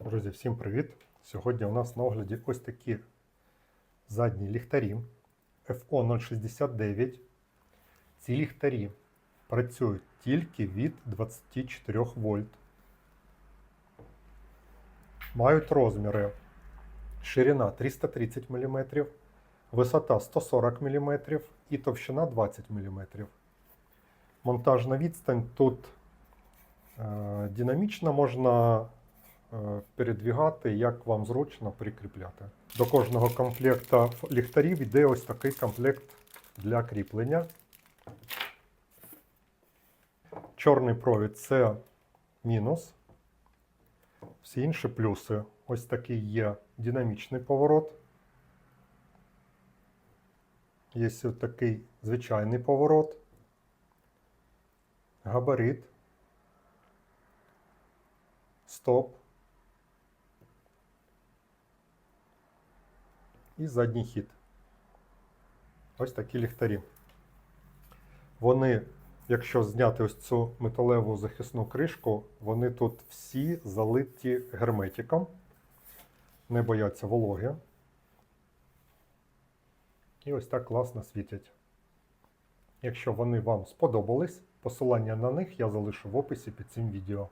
Друзі, всім привіт! Сьогодні у нас на огляді ось такі задні ліхтарі FO069. Ці ліхтарі працюють тільки від 24 вольт. Мають розміри ширина 330 мм, висота 140 мм і товщина 20 мм. Монтажна відстань тут е, динамічна, можна передвігати, як вам зручно прикріпляти. До кожного комплекта ліхтарів йде ось такий комплект для кріплення. Чорний провід це мінус. Всі інші плюси. Ось такий є динамічний поворот. Є ось такий звичайний поворот. Габарит. Стоп. І задній хід. Ось такі ліхтарі. Вони, якщо зняти ось цю металеву захисну кришку, вони тут всі залиті герметиком, не бояться вологи. І ось так класно світять. Якщо вони вам сподобались, посилання на них я залишу в описі під цим відео.